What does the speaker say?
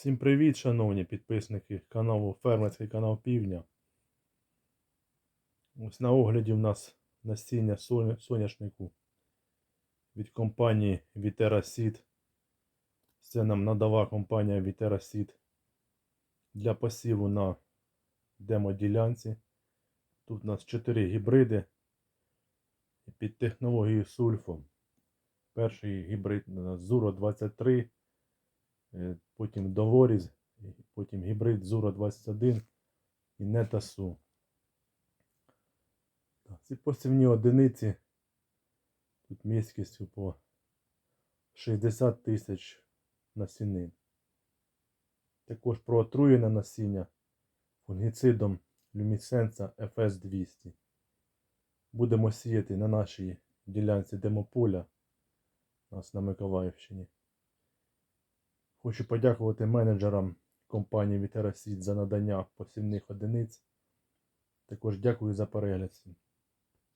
Всім привіт, шановні підписники каналу Фермерський канал Півдня. Ось на огляді в нас насіння соняшнику від компанії Seed. Це нам надала компанія Seed для посіву на демоділянці. Тут у нас 4 гібриди під технологією сульфом. Перший гібрид Zuro 23. Е, потім Долоріз, потім гібрид Зура 21 і Нетасу. Ці посівні одиниці тут міськістю по 60 тисяч насінин. Також проотруєне насіння фунгіцидом люмісенса FS200. Будемо сіяти на нашій ділянці демополя у нас на Миколаївщині. Хочу подякувати менеджерам компанії Seed за надання посівних одиниць. Також дякую за перегляд.